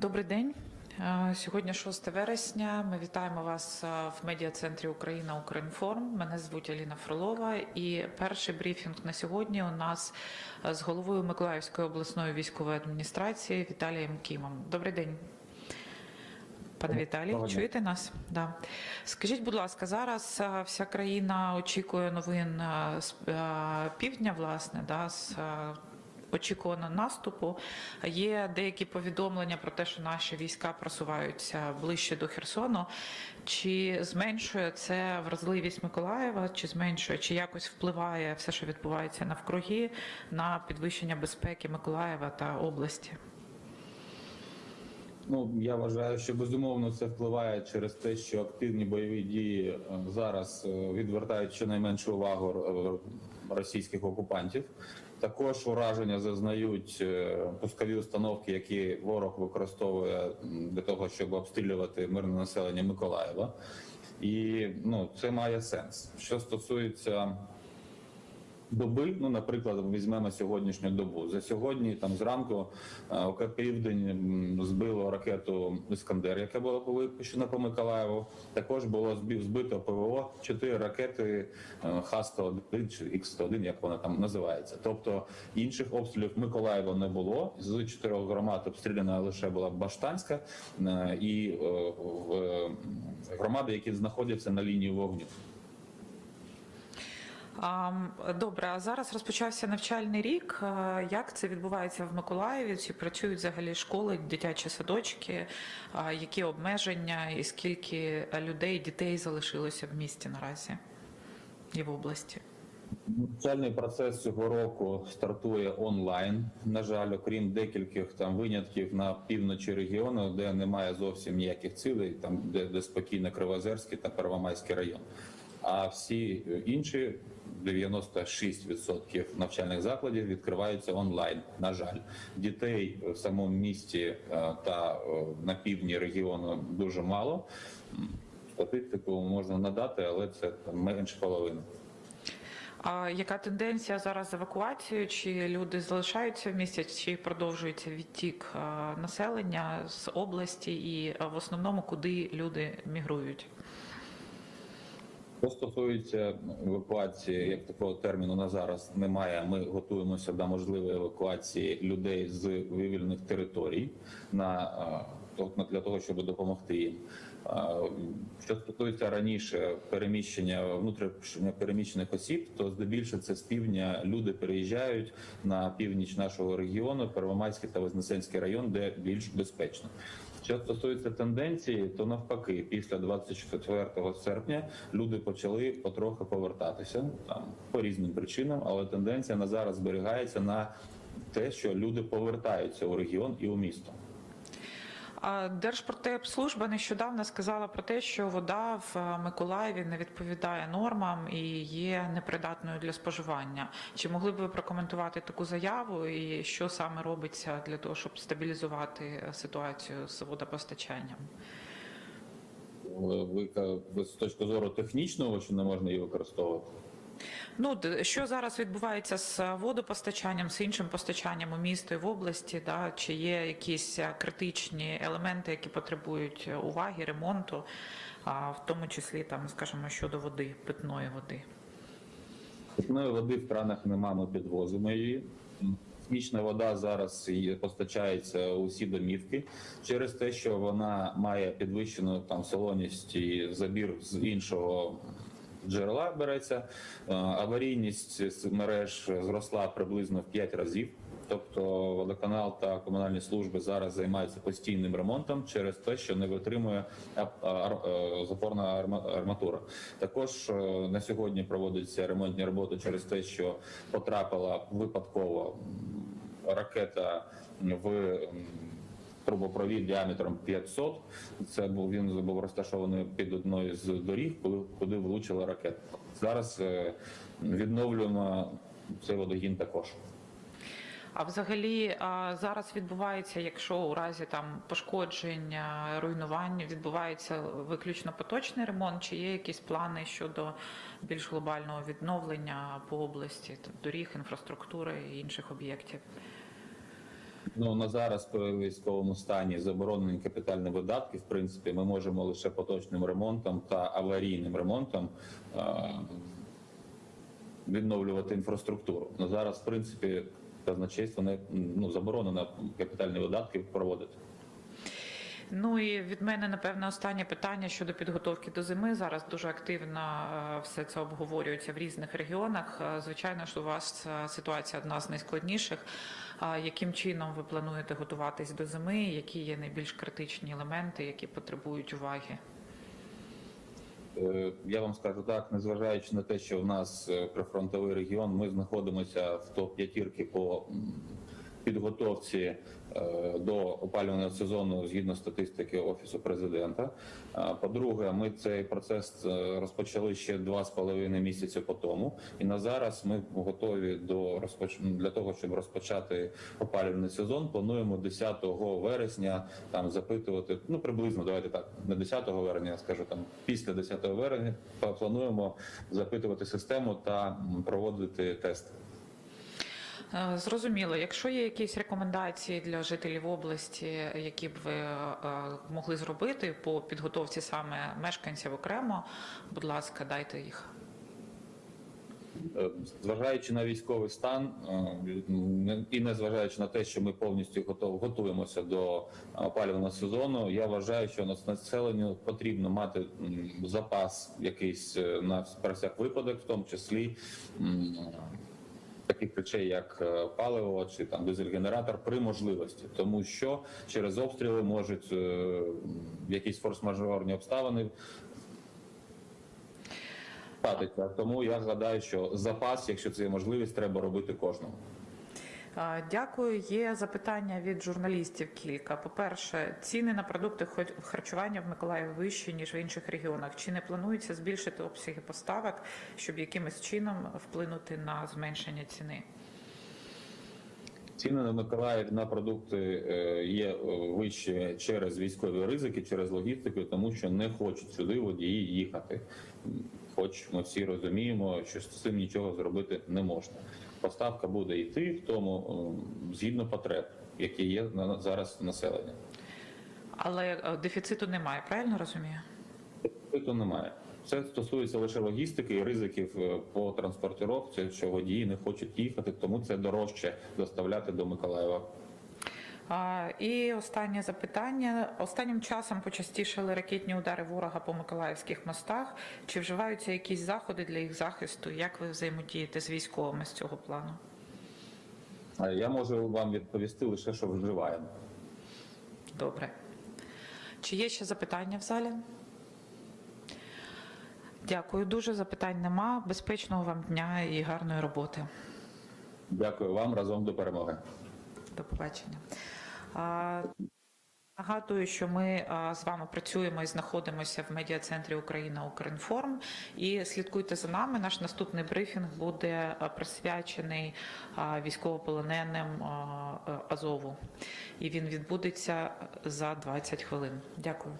Добрий день. Е, Сьогодні 6 вересня. Ми вітаємо вас е, в медіа-центрі Україна Укрінформ. Мене звуть Аліна Фролова. І перший брифінг на сьогодні у нас е, з головою Миколаївської обласної військової адміністрації Віталієм Кімом. Добрий день. Пане Віталій, чуєте нас? Да. Скажіть, будь ласка, зараз вся країна очікує новин з півдня, власне, да, з очікуваного наступу. Є деякі повідомлення про те, що наші війська просуваються ближче до Херсону. Чи зменшує це вразливість Миколаєва, чи зменшує, чи якось впливає все, що відбувається навкруги, на підвищення безпеки Миколаєва та області? Ну я вважаю, що безумовно це впливає через те, що активні бойові дії е, зараз е, відвертають щонайменшу увагу е, російських окупантів. Також ураження зазнають е, пускові установки, які ворог використовує для того, щоб обстрілювати мирне населення Миколаєва. І ну це має сенс. Що стосується доби, ну наприклад, візьмемо сьогоднішню добу. За сьогодні, там зранку, е, ОК Південь збило ракету Іскандер, яка була випущена по Миколаєву. Також було збито ПВО, чотири ракети е, Х-101 чи Х-101, як вона там називається. Тобто інших обстрілів Миколаєва не було. З чотирьох громад обстріляна лише була Баштанська е, і в- громади, які знаходяться на лінії вогню. Добре, а зараз розпочався навчальний рік. Як це відбувається в Миколаєві? Чи працюють взагалі школи, дитячі садочки? Які обмеження і скільки людей, дітей залишилося в місті наразі і в області? Навчальний процес цього року стартує онлайн. На жаль, окрім декількох там винятків на півночі регіону, де немає зовсім ніяких цілей, там де, де спокійно Кривозерський та Первомайський район. А всі інші 96% навчальних закладів відкриваються онлайн. На жаль, дітей в самому місті е, та е, на півдні регіону дуже мало. Статистику можна надати, але це менше половини. А яка тенденція зараз з евакуацією? Чи люди залишаються в місті, чи продовжується відтік населення з області, і в основному куди люди мігрують? Що стосується евакуації, як такого терміну на зараз немає. Ми готуємося до можливої евакуації людей з вивільних територій на- для того, щоб допомогти їм. Що стосується раніше переміщення внутрішньо переміщених осіб, то здебільшого це з півдня люди переїжджають на північ нашого регіону, Первомайський та Вознесенський район, де більш безпечно. Що стосується тенденції, то навпаки, після 24 серпня люди почали потрохи повертатися там по різним причинам, але тенденція на зараз зберігається на те, що люди повертаються у регіон і у місто. А нещодавно сказала про те, що вода в е, Миколаєві не відповідає нормам і є непридатною для споживання. Чи могли б ви прокоментувати таку заяву і що саме робиться для того, щоб стабілізувати е, ситуацію з водопостачанням? Ви, ви з точки зору технічного, що не можна її використовувати? Ну що зараз відбувається з водопостачанням, з іншим постачанням у місто і в області? Да? Чи є якісь е, критичні елементи, які потребують е, уваги, ремонту, а в тому числі там, скажімо, щодо води, питної води? Питної води в кранах нема, ми підвозимо її. Технічна вода зараз постачається у всі домівки через те, що вона має підвищену там солоність і забір з іншого джерела береться. Е, Аварійність мереж зросла приблизно в 5 разів. Тобто водоканал та комунальні служби зараз займаються постійним ремонтом через те, що не витримує е, запорна арма- арматура. Також е, на сьогодні проводяться ремонтні роботи через те, що потрапила випадково ракета в трубопровід діаметром 500. Це був він був розташований під одною з доріг, коли куди влучила ракета. Зараз е, відновлюємо цей водогін також. А взагалі зараз відбувається, якщо у разі там пошкодження, руйнувань відбувається виключно поточний ремонт, чи є якісь плани щодо більш глобального відновлення по області доріг, інфраструктури і інших об'єктів? Ну на зараз при військовому стані заборонені капітальні видатки. В принципі, ми можемо лише поточним ремонтом та аварійним ремонтом відновлювати інфраструктуру. На зараз, в принципі, казначейство не ну заборонено капітальні видатки проводити. Ну і від мене, напевне, останнє питання щодо підготовки до зими. Зараз дуже активно е, все це обговорюється в різних регіонах. Е, Звичайно, що у вас е, ситуація одна з найскладніших. Яким чином ви плануєте готуватись до зими? Які є найбільш критичні елементи, які потребують уваги? Я вам скажу так, незважаючи на те, що в нас прифронтовий регіон, ми знаходимося в топ п'ятірки по підготовці е, до опалювального сезону згідно статистики офісу президента. По-друге, ми цей процес е, розпочали ще два з половиною місяці по тому, і на зараз ми готові до для того, щоб розпочати опалювальний сезон. Плануємо 10 вересня там запитувати. Ну приблизно давайте так, не 10 вересня, скажу там після 10 вересня. Плануємо запитувати систему та проводити тести. Е, Зрозуміло, якщо є якісь рекомендації для жителів області, які б ви е, могли зробити по підготовці саме мешканців окремо, будь ласка, дайте їх. Е, Зважаючи на військовий стан і не зважаючи на те, що ми повністю готуємося до опалювального сезону, я вважаю, що нас- населенню потрібно мати запас якийсь на всяк випадок, в тому числі таких речей, як е, паливо чи там дизель-генератор при можливості, тому що через обстріли можуть е, якісь форс-мажорні обставини. Тому я гадаю, що запас, якщо це є можливість, треба робити кожному. Дякую. Є запитання від журналістів кілька. По-перше, ціни на продукти харчування в Миколаєві вищі, ніж в інших регіонах. Чи не планується збільшити обсяги поставок, щоб якимось чином вплинути на зменшення ціни? Ціни на Миколаїв на продукти е, є е, вищі через військові ризики, через логістику, тому що не хочуть сюди водії їхати. Хоч ми всі розуміємо, що з цим нічого зробити не можна. Поставка буде йти в тому е, згідно потреб, які є на зараз в населення. Але е, дефіциту немає, правильно розумію? Дефіциту немає. Це стосується лише логістики і ризиків е, по транспортировці, що водії не хочуть їхати, тому це дорожче доставляти до Миколаєва. І останнє запитання. Останнім часом почастішали ракетні удари ворога по миколаївських мостах. Чи вживаються якісь заходи для їх захисту? Як ви взаємодієте з військовими з цього плану? Я можу вам відповісти лише, що вживаємо. Добре. Чи є ще запитання в залі? Дякую дуже. Запитань нема. Безпечного вам дня і гарної роботи. Дякую вам разом до перемоги. До побачення. Нагадую, що ми з вами працюємо і знаходимося в медіа-центрі Україна Укрінформ. І слідкуйте за нами. Наш наступний брифінг буде присвячений військовополоненим Азову. І він відбудеться за 20 хвилин. Дякую.